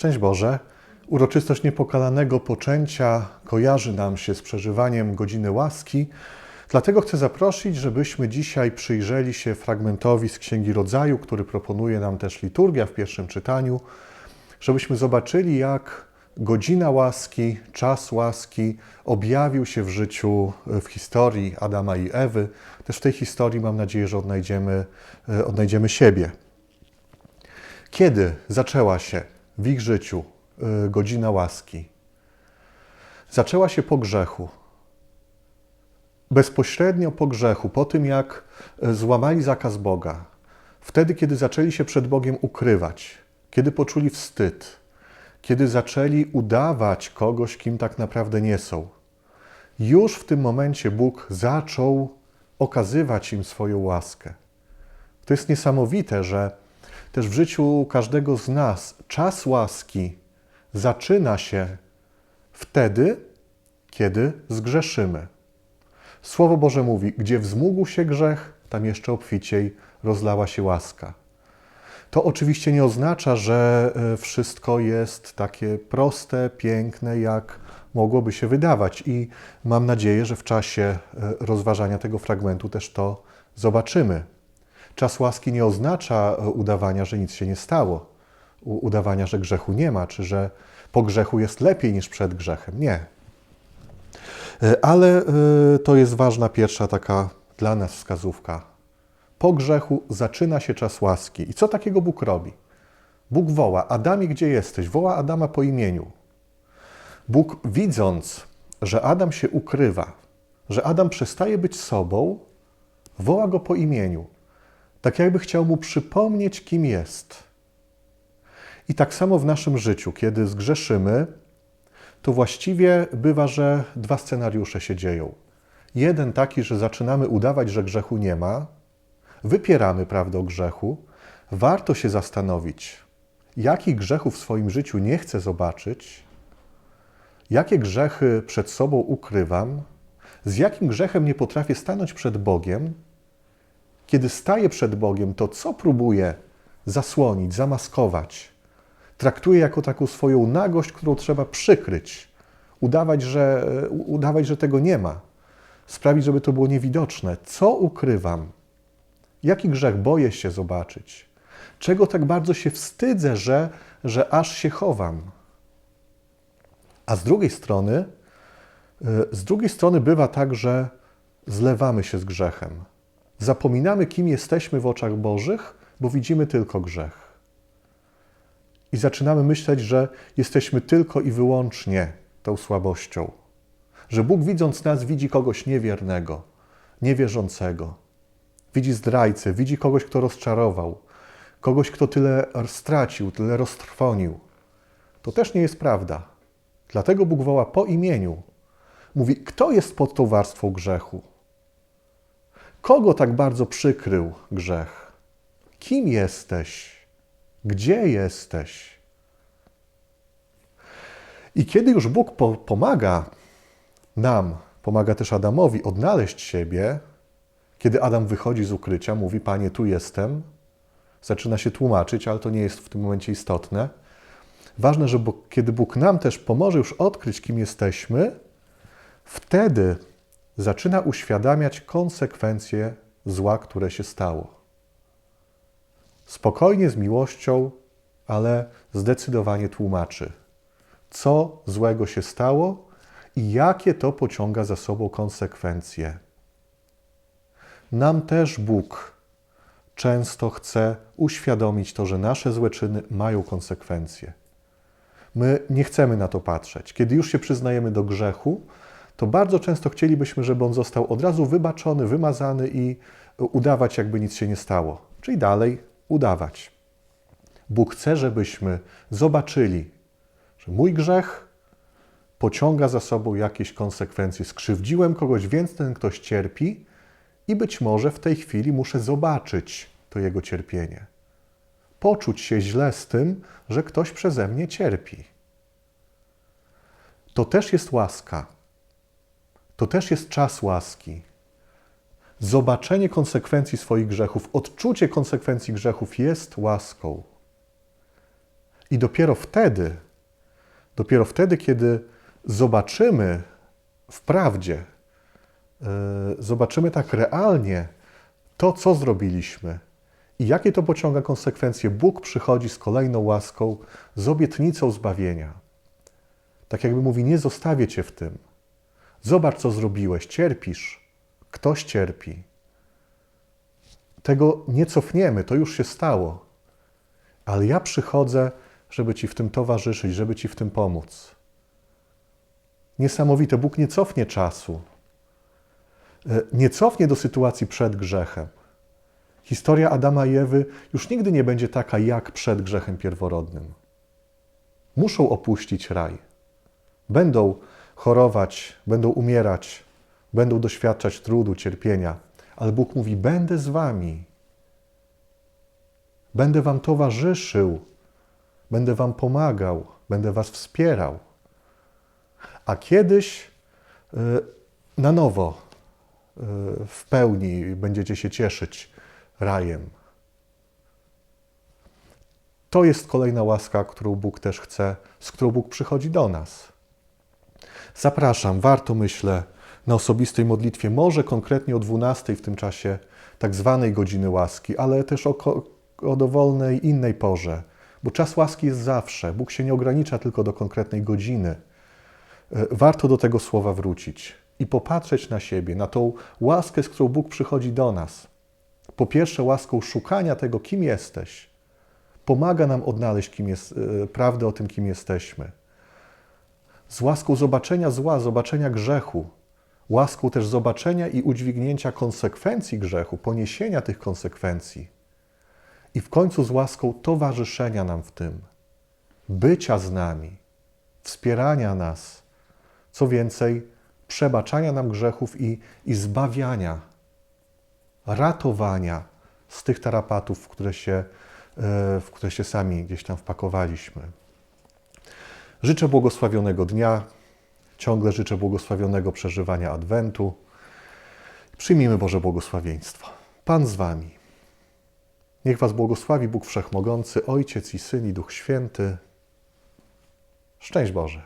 Szczęść Boże. Uroczystość niepokalanego poczęcia kojarzy nam się z przeżywaniem godziny łaski. Dlatego chcę zaprosić, żebyśmy dzisiaj przyjrzeli się fragmentowi z Księgi Rodzaju, który proponuje nam też liturgia w pierwszym czytaniu, żebyśmy zobaczyli, jak godzina łaski, czas łaski objawił się w życiu, w historii Adama i Ewy. Też w tej historii mam nadzieję, że odnajdziemy, odnajdziemy siebie. Kiedy zaczęła się w ich życiu y, godzina łaski? Zaczęła się po grzechu. Bezpośrednio po grzechu, po tym jak y, złamali zakaz Boga. Wtedy, kiedy zaczęli się przed Bogiem ukrywać, kiedy poczuli wstyd, kiedy zaczęli udawać kogoś, kim tak naprawdę nie są. Już w tym momencie Bóg zaczął okazywać im swoją łaskę. To jest niesamowite, że też w życiu każdego z nas czas łaski zaczyna się wtedy, kiedy zgrzeszymy. Słowo Boże mówi: Gdzie wzmógł się grzech, tam jeszcze obficiej rozlała się łaska. To oczywiście nie oznacza, że e, wszystko jest takie proste, piękne, jak mogłoby się wydawać. I mam nadzieję, że w czasie e, rozważania tego fragmentu też to zobaczymy. Czas łaski nie oznacza e, udawania, że nic się nie stało, udawania, że grzechu nie ma, czy że po grzechu jest lepiej niż przed grzechem. Nie. Ale to jest ważna pierwsza taka dla nas wskazówka po grzechu zaczyna się czas łaski. I co takiego Bóg robi? Bóg woła: Adamie, gdzie jesteś? Woła Adama po imieniu. Bóg, widząc, że Adam się ukrywa, że Adam przestaje być sobą, woła go po imieniu. Tak jakby chciał mu przypomnieć, kim jest. I tak samo w naszym życiu, kiedy zgrzeszymy, to właściwie bywa, że dwa scenariusze się dzieją. Jeden taki, że zaczynamy udawać, że grzechu nie ma, wypieramy prawdę o grzechu, warto się zastanowić, jakich grzechów w swoim życiu nie chcę zobaczyć, jakie grzechy przed sobą ukrywam, z jakim grzechem nie potrafię stanąć przed Bogiem. Kiedy staję przed Bogiem, to co próbuję zasłonić, zamaskować? Traktuję jako taką swoją nagość, którą trzeba przykryć, udawać, że, udawać, że tego nie ma, sprawić, żeby to było niewidoczne. Co ukrywam? Jaki grzech boję się zobaczyć? Czego tak bardzo się wstydzę, że, że aż się chowam? A z drugiej strony, y, z drugiej strony bywa tak, że zlewamy się z grzechem. Zapominamy, kim jesteśmy w oczach Bożych, bo widzimy tylko grzech. I zaczynamy myśleć, że jesteśmy tylko i wyłącznie tą słabością. Że Bóg widząc nas widzi kogoś niewiernego, niewierzącego Widzi zdrajcę, widzi kogoś, kto rozczarował, kogoś, kto tyle stracił, tyle roztrwonił. To też nie jest prawda. Dlatego Bóg woła po imieniu. Mówi, kto jest pod tą warstwą grzechu? Kogo tak bardzo przykrył grzech? Kim jesteś? Gdzie jesteś? I kiedy już Bóg po pomaga nam, pomaga też Adamowi odnaleźć siebie, kiedy Adam wychodzi z ukrycia, mówi: Panie, tu jestem, zaczyna się tłumaczyć, ale to nie jest w tym momencie istotne. Ważne, że Bóg, kiedy Bóg nam też pomoże już odkryć, kim jesteśmy, wtedy zaczyna uświadamiać konsekwencje zła, które się stało. Spokojnie, z miłością, ale zdecydowanie tłumaczy, co złego się stało i jakie to pociąga za sobą konsekwencje. Nam też Bóg często chce uświadomić to, że nasze złe czyny mają konsekwencje. My nie chcemy na to patrzeć. Kiedy już się przyznajemy do grzechu, to bardzo często chcielibyśmy, żeby on został od razu wybaczony, wymazany i udawać, jakby nic się nie stało. Czyli dalej udawać. Bóg chce, żebyśmy zobaczyli, że mój grzech pociąga za sobą jakieś konsekwencje. Skrzywdziłem kogoś, więc ten ktoś cierpi, i być może w tej chwili muszę zobaczyć to jego cierpienie. Poczuć się źle z tym, że ktoś przeze mnie cierpi. To też jest łaska. To też jest czas łaski. Zobaczenie konsekwencji swoich grzechów, odczucie konsekwencji grzechów jest łaską. I dopiero wtedy, dopiero wtedy, kiedy zobaczymy w prawdzie, yy, zobaczymy tak realnie to, co zrobiliśmy i jakie to pociąga konsekwencje, Bóg przychodzi z kolejną łaską, z obietnicą zbawienia. Tak jakby mówi: Nie zostawię cię w tym. Zobacz, co zrobiłeś, cierpisz. Ktoś cierpi. Tego nie cofniemy, to już się stało. Ale ja przychodzę, żeby Ci w tym towarzyszyć, żeby Ci w tym pomóc. Niesamowite, Bóg nie cofnie czasu. E, Nie cofnie do sytuacji przed grzechem. Historia Adama i Ewy już nigdy nie będzie taka jak przed grzechem pierworodnym. Muszą opuścić raj. Będą chorować, będą umierać, będą doświadczać trudu, cierpienia, ale Bóg mówi: Będę z Wami. Będę Wam towarzyszył, będę Wam pomagał, będę Was wspierał. A kiedyś y, na nowo, y, w pełni będziecie się cieszyć rajem. To jest kolejna łaska, którą Bóg też chce, z którą Bóg przychodzi do nas. Zapraszam, warto myślę, na osobistej modlitwie, może konkretnie o 12 w tym czasie tak zwanej godziny łaski, ale też o, o dowolnej innej porze, bo czas łaski jest zawsze. Bóg się nie ogranicza tylko do konkretnej godziny. E, Warto do tego słowa wrócić i popatrzeć na siebie, na tą łaskę, z którą Bóg przychodzi do nas. Po pierwsze, łaską szukania tego, kim jesteś. Pomaga nam odnaleźć kim jest, e, prawdę o tym, kim jesteśmy z łaską zobaczenia zła, zobaczenia grzechu, łaską też zobaczenia i udźwignięcia konsekwencji grzechu, poniesienia tych konsekwencji. I w końcu z łaską towarzyszenia nam w tym, bycia z nami, wspierania nas, co więcej, przebaczania nam grzechów i, i zbawiania, ratowania z tych tarapatów, w które, się, e, w które się sami gdzieś tam wpakowaliśmy. Życzę błogosławionego dnia, ciągle życzę błogosławionego przeżywania Adwentu. Przyjmijmy Boże błogosławieństwo. Pan z Wami. Niech Was błogosławi Bóg Wszechmogący, Ojciec i Syn i Duch Święty. Szczęść Boże.